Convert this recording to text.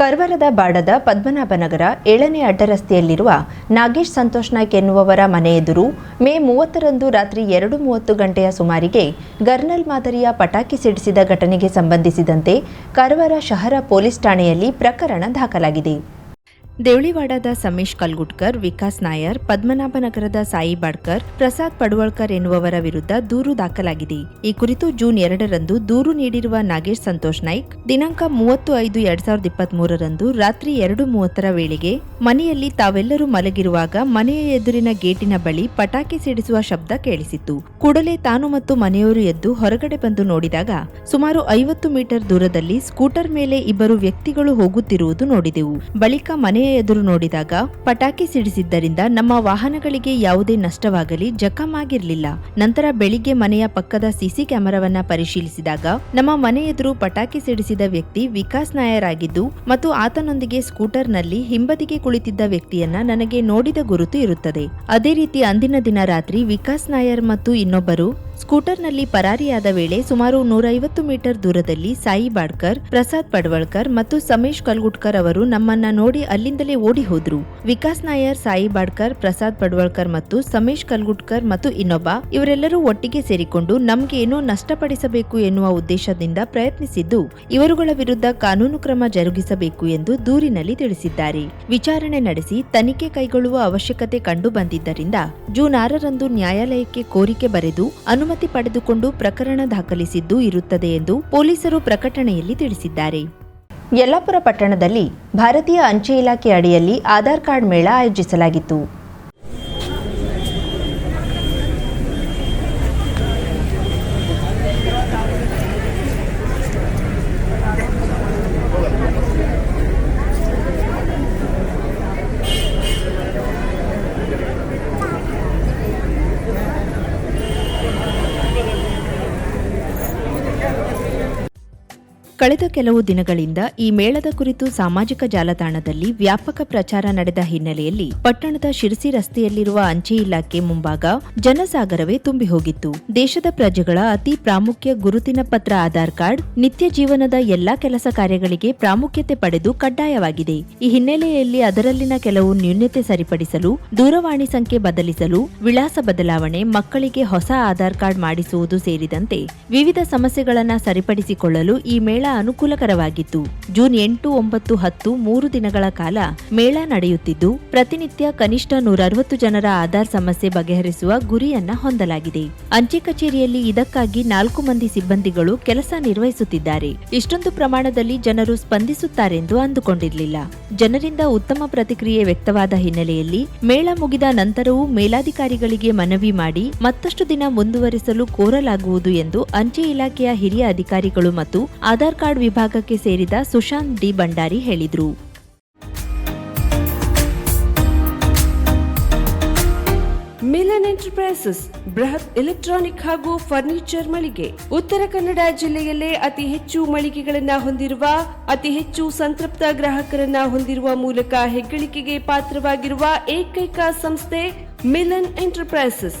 ಕರ್ವರದ ಬಾಡದ ಪದ್ಮನಾಭನಗರ ಏಳನೇ ಅಡ್ಡರಸ್ತೆಯಲ್ಲಿರುವ ನಾಗೇಶ್ ಸಂತೋಷ್ ನಾಯ್ಕ್ ಎನ್ನುವವರ ಮನೆ ಎದುರು ಮೇ ಮೂವತ್ತರಂದು ರಾತ್ರಿ ಎರಡು ಮೂವತ್ತು ಗಂಟೆಯ ಸುಮಾರಿಗೆ ಗರ್ನಲ್ ಮಾದರಿಯ ಪಟಾಕಿ ಸಿಡಿಸಿದ ಘಟನೆಗೆ ಸಂಬಂಧಿಸಿದಂತೆ ಕರ್ವರ ಶಹರ ಪೊಲೀಸ್ ಠಾಣೆಯಲ್ಲಿ ಪ್ರಕರಣ ದಾಖಲಾಗಿದೆ. ದೇವಳಿವಾಡದ ಸಮೀಶ್ ಕಲ್ಗುಟ್ಕರ್, ವಿಕಾಸ್ ನಾಯರ್ ಪದ್ಮನಾಭನಗರದ ಸಾಯಿ ಬಾಡ್ಕರ್, ಪ್ರಸಾದ್ ಪಡುವಳ್ಕರ್ ಎನ್ನುವವರ ವಿರುದ್ಧ ದೂರು ದಾಖಲಾಗಿದೆ. ಈ ಕುರಿತು ಜೂನ್ ಎರಡರಂದು ದೂರು ನೀಡಿರುವ ನಾಗೇಶ್ ಸಂತೋಷ್ ನಾಯ್ಕ್, ದಿನಾಂಕ ಮೂವತ್ತು ಐದು ಎರಡ್ ಸಾವಿರದ ಇಪ್ಪತ್ಮೂರರಂದು ರಾತ್ರಿ ಎರಡು ಮೂವತ್ತರ ವೇಳೆಗೆ ಮನೆಯಲ್ಲಿ ತಾವೆಲ್ಲರೂ ಮಲಗಿರುವಾಗ ಮನೆಯ ಎದುರಿನ ಗೇಟಿನ ಬಳಿ ಪಟಾಕಿ ಸಿಡಿಸುವ ಶಬ್ದ ಕೇಳಿಸಿತ್ತು. ಕೂಡಲೇ ತಾನು ಮತ್ತು ಮನೆಯವರು ಎದ್ದು ಹೊರಗಡೆ ಬಂದು ನೋಡಿದಾಗ ಸುಮಾರು ಐವತ್ತು ಮೀಟರ್ ದೂರದಲ್ಲಿ ಸ್ಕೂಟರ್ ಮೇಲೆ ಇಬ್ಬರು ವ್ಯಕ್ತಿಗಳು ಹೋಗುತ್ತಿರುವುದು ನೋಡಿದೆವು. ಬಳಿಕ ಮನೆಯ ಎದುರು ನೋಡಿದಾಗ ಪಟಾಕಿ ಸಿಡಿಸಿದ್ದರಿಂದ ನಮ್ಮ ವಾಹನಗಳಿಗೆ ಯಾವುದೇ ನಷ್ಟವಾಗಲಿ ಜಖಂ ಆಗಿರಲಿಲ್ಲ ನಂತರ ಬೆಳಿಗ್ಗೆ ಮನೆಯ ಪಕ್ಕದ ಸಿಸಿ ಕ್ಯಾಮೆರಾವನ್ನ ಪರಿಶೀಲಿಸಿದಾಗ ನಮ್ಮ ಮನೆ ಎದುರು ಪಟಾಕಿ ಸಿಡಿಸಿದ ವ್ಯಕ್ತಿ ವಿಕಾಸ್ ನಾಯರ್ ಆಗಿದ್ದು ಮತ್ತು ಆತನೊಂದಿಗೆ ಸ್ಕೂಟರ್ನಲ್ಲಿ ಹಿಂಬದಿಗೆ ಕುಳಿತಿದ್ದ ವ್ಯಕ್ತಿಯನ್ನ ನನಗೆ ನೋಡಿದ ಗುರುತು ಇರುತ್ತದೆ. ಅದೇ ರೀತಿ ಅಂದಿನ ದಿನ ರಾತ್ರಿ ವಿಕಾಸ್ ನಾಯರ್ ಮತ್ತು ಇನ್ನೊಬ್ಬರು ಸ್ಕೂಟರ್ನಲ್ಲಿ ಪರಾರಿಯಾದ ವೇಳೆ ಸುಮಾರು ನೂರೈವತ್ತು ಮೀಟರ್ ದೂರದಲ್ಲಿ ಸಾಯಿ ಬಾಡ್ಕರ್, ಪ್ರಸಾದ್ ಪಡ್ವಳ್ಕರ್ ಮತ್ತು ಸಮೀಶ್ ಕಲ್ಗುಟ್ಕರ್ ಅವರು ನಮ್ಮನ್ನ ನೋಡಿ ಅಲ್ಲಿಂದಲೇ ಓಡಿ ಹೋದ್ರು. ವಿಕಾಸ್ ನಾಯರ್, ಸಾಯಿ ಬಾಡ್ಕರ್, ಪ್ರಸಾದ್ ಪಡ್ವಳ್ಕರ್ ಮತ್ತು ಸಮೀಶ್ ಕಲ್ಗುಟ್ಕರ್ ಮತ್ತು ಇನ್ನೊಬ್ಬ ಇವರೆಲ್ಲರೂ ಒಟ್ಟಿಗೆ ಸೇರಿಕೊಂಡು ನಮ್ಗೆ ಏನೋ ನಷ್ಟಪಡಿಸಬೇಕು ಎನ್ನುವ ಉದ್ದೇಶದಿಂದ ಪ್ರಯತ್ನಿಸಿದ್ದು, ಇವರುಗಳ ವಿರುದ್ಧ ಕಾನೂನು ಕ್ರಮ ಜರುಗಿಸಬೇಕು ಎಂದು ದೂರಿನಲ್ಲಿ ತಿಳಿಸಿದ್ದಾರೆ. ವಿಚಾರಣೆ ನಡೆಸಿ ತನಿಖೆ ಕೈಗೊಳ್ಳುವ ಅವಶ್ಯಕತೆ ಕಂಡು ಬಂದಿದ್ದರಿಂದ ಜೂನ್ ಆರರಂದು ನ್ಯಾಯಾಲಯಕ್ಕೆ ಕೋರಿಕೆ ಬರೆದು ಅನುಮತಿ ಪಡೆದುಕೊಂಡು ಪ್ರಕರಣ ದಾಖಲಿಸಿದ್ದು ಇರುತ್ತದೆ ಎಂದು ಪೊಲೀಸರು ಪ್ರಕಟಣೆಯಲ್ಲಿ ತಿಳಿಸಿದ್ದಾರೆ. ಯಲ್ಲಾಪುರ ಪಟ್ಟಣದಲ್ಲಿ ಭಾರತೀಯ ಅಂಚೆ ಇಲಾಖೆ ಅಡಿಯಲ್ಲಿ ಆಧಾರ್ ಕಾರ್ಡ್ ಮೇಳ ಆಯೋಜಿಸಲಾಗಿತ್ತು. ಕಳೆದ ಕೆಲವು ದಿನಗಳಿಂದ ಈ ಮೇಳದ ಕುರಿತು ಸಾಮಾಜಿಕ ಜಾಲತಾಣದಲ್ಲಿ ವ್ಯಾಪಕ ಪ್ರಚಾರ ನಡೆದ ಹಿನ್ನೆಲೆಯಲ್ಲಿ ಪಟ್ಟಣದ ಶಿರಸಿ ರಸ್ತೆಯಲ್ಲಿರುವ ಅಂಚೆ ಇಲಾಖೆ ಮುಂಭಾಗ ಜನಸಾಗರವೇ ತುಂಬಿ ಹೋಗಿತ್ತು. ದೇಶದ ಪ್ರಜೆಗಳ ಅತಿ ಪ್ರಾಮುಖ್ಯ ಗುರುತಿನ ಪತ್ರ ಆಧಾರ್ ಕಾರ್ಡ್, ನಿತ್ಯ ಜೀವನದ ಎಲ್ಲಾ ಕೆಲಸ ಕಾರ್ಯಗಳಿಗೆ ಪ್ರಾಮುಖ್ಯತೆ ಪಡೆದು ಕಡ್ಡಾಯವಾಗಿದೆ. ಈ ಹಿನ್ನೆಲೆಯಲ್ಲಿ ಅದರಲ್ಲಿನ ಕೆಲವು ನ್ಯೂನ್ಯತೆ ಸರಿಪಡಿಸಲು, ದೂರವಾಣಿ ಸಂಖ್ಯೆ ಬದಲಿಸಲು, ವಿಳಾಸ ಬದಲಾವಣೆ, ಮಕ್ಕಳಿಗೆ ಹೊಸ ಆಧಾರ್ ಕಾರ್ಡ್ ಮಾಡಿಸುವುದು ಸೇರಿದಂತೆ ವಿವಿಧ ಸಮಸ್ಯೆಗಳನ್ನು ಸರಿಪಡಿಸಿಕೊಳ್ಳಲು ಈ ಮೇಳ ಅನುಕೂಲಕರವಾಗಿತ್ತು ಜೂನ್ ಎಂಟು, ಒಂಬತ್ತು, ಹತ್ತು, ಮೂರು ದಿನಗಳ ಕಾಲ ಮೇಳ ನಡೆಯುತ್ತಿದ್ದು, ಪ್ರತಿನಿತ್ಯ ಕನಿಷ್ಠ ನೂರ ಅರವತ್ತು ಜನರ ಆಧಾರ್ ಸಮಸ್ಯೆ ಬಗೆಹರಿಸುವ ಗುರಿಯನ್ನ ಹೊಂದಲಾಗಿದೆ. ಅಂಚೆ ಕಚೇರಿಯಲ್ಲಿ ಇದಕ್ಕಾಗಿ ನಾಲ್ಕು ಮಂದಿ ಸಿಬ್ಬಂದಿಗಳು ಕೆಲಸ ನಿರ್ವಹಿಸುತ್ತಿದ್ದಾರೆ. ಇಷ್ಟೊಂದು ಪ್ರಮಾಣದಲ್ಲಿ ಜನರು ಸ್ಪಂದಿಸುತ್ತಾರೆಂದು ಅಂದುಕೊಂಡಿರಲಿಲ್ಲ. ಜನರಿಂದ ಉತ್ತಮ ಪ್ರತಿಕ್ರಿಯೆ ವ್ಯಕ್ತವಾದ ಹಿನ್ನೆಲೆಯಲ್ಲಿ ಮೇಳ ಮುಗಿದ ನಂತರವೂ ಮೇಲಾಧಿಕಾರಿಗಳಿಗೆ ಮನವಿ ಮಾಡಿ ಮತ್ತಷ್ಟು ದಿನ ಮುಂದುವರಿಸಲು ಕೋರಲಾಗುವುದು ಎಂದು ಅಂಚೆ ಇಲಾಖೆಯ ಹಿರಿಯ ಅಧಿಕಾರಿಗಳು ಮತ್ತು ಆಧಾರ್ ಕಾರ್ಡ್ ವಿಭಾಗಕ್ಕೆ ಸೇರಿದ ಸುಶಾಂತ್ ಡಿ ಭಂಡಾರಿ ಹೇಳಿದರು. ಮಿಲನ್ ಎಂಟರ್ಪ್ರೈಸಸ್, ಬೃಹತ್ ಎಲೆಕ್ಟ್ರಾನಿಕ್ ಹಾಗೂ ಫರ್ನಿಚರ್ ಮಳಿಗೆ. ಉತ್ತರ ಕನ್ನಡ ಜಿಲ್ಲೆಯಲ್ಲೇ ಅತಿ ಹೆಚ್ಚು ಮಳಿಗೆಗಳನ್ನು ಹೊಂದಿರುವ, ಅತಿ ಹೆಚ್ಚು ಸಂತೃಪ್ತ ಗ್ರಾಹಕರನ್ನ ಹೊಂದಿರುವ ಮೂಲಕ ಹೆಗ್ಗಳಿಕೆಗೆ ಪಾತ್ರವಾಗಿರುವ ಏಕೈಕ ಸಂಸ್ಥೆ ಮಿಲನ್ ಎಂಟರ್ಪ್ರೈಸಸ್.